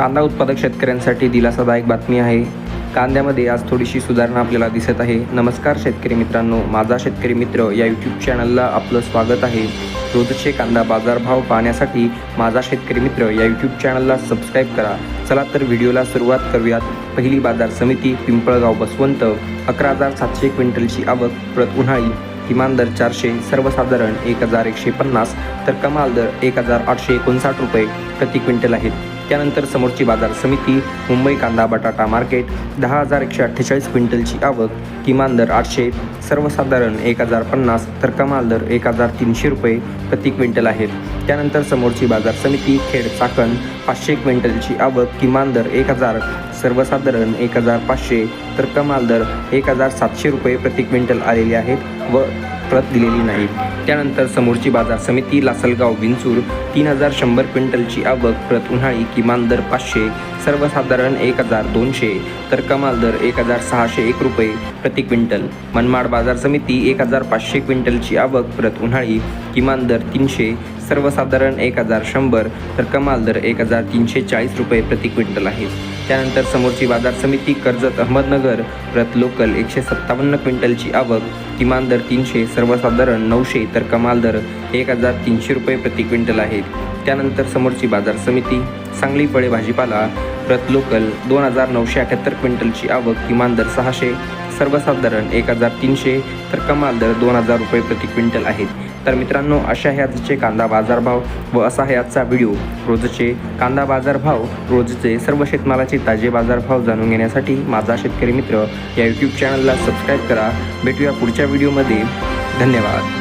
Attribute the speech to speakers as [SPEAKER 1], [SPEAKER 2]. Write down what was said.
[SPEAKER 1] कांदा उत्पादक शेतकऱ्यांसाठी दिलासादायक बातमी आहे. कांद्यामध्ये आज थोडीशी सुधारणा आपल्याला दिसत आहे. नमस्कार शेतकरी मित्रांनो माझा शेतकरी मित्र या यूट्यूब चॅनलला आपलं स्वागत आहे. रोजचे कांदा बाजारभाव पाहण्यासाठी माझा शेतकरी मित्र या यूट्यूब चॅनलला सबस्क्राईब करा. चला तर व्हिडिओला सुरुवात करूयात. पहिली बाजार समिती पिंपळगाव बसवंत अकरा हजार सातशे क्विंटलची आवक प्रत उन्हाळी. किमान दर चारशे सर्वसाधारण एक हजार एकशे पन्नास तर कमाल दर एक हजार आठशे एकोणसाठ रुपये प्रति क्विंटल आहेत. त्यानंतर समोरची बाजार समिती मुंबई कांदा बटाटा मार्केट दहा हजार एकशे अठ्ठेचाळीस क्विंटलची आवक किमान दर आठशे सर्वसाधारण एक हजार पन्नास तर कमाल दर एक हजार तीनशे रुपये प्रति क्विंटल आहेत. त्यानंतर समोरची बाजार समिती खेड चाकण पाचशे क्विंटलची आवक किमान दर एक हजार सर्वसाधारण एक हजार पाचशे तर कमाल दर एक हजार सातशे रुपये प्रति क्विंटल आलेले आहेत व प्रत दिलेली नाही. त्यानंतर समोरची बाजार समिती लासलगाव विंचूर तीन हजार शंभर क्विंटलची आवक प्रत उन्हाळी किमान दर पाचशे सर्वसाधारण एक हजार दोनशे तर कमाल दर एक हजार सहाशे एक रुपये प्रति क्विंटल. मनमाड बाजार समिती एक हजार पाचशे क्विंटलची आवक प्रत उन्हाळी किमान दर तीनशे सर्वसाधारण एक हजार शंभर तर कमाल दर एक हजार तीनशे चाळीस रुपये प्रति क्विंटल आहे. त्यानंतर समोरची बाजार समिती कर्जत अहमदनगर प्रत लोकल एकशे सत्तावन्न क्विंटलची आवक किमान दर तीनशे सर्वसाधारण नऊशे तर कमाल दर एक हजार तीनशे रुपये प्रति क्विंटल आहेत. त्यानंतर समोरची बाजार समिती सांगली फळे भाजीपाला प्रत लोकल दोन हजार नऊशे अठ्याहत्तर क्विंटलची आवक किमान दर सहाशे सर्वसाधारण एक हजार तीनशे तर कमाल दर दोन हजार रुपये प्रति क्विंटल आहेत. तर मित्रांनो अशा आहे आजचे कांदा बाजारभाव व असा आहे आजचा व्हिडिओ. रोजचे कांदा बाजारभाव रोजचे सर्व शेतमालाचे ताजे बाजारभाव जाणून घेण्यासाठी माझा शेतकरी मित्र या यूट्यूब चॅनलला सबस्क्राईब करा. भेटूया पुढच्या व्हिडिओमध्ये. धन्यवाद.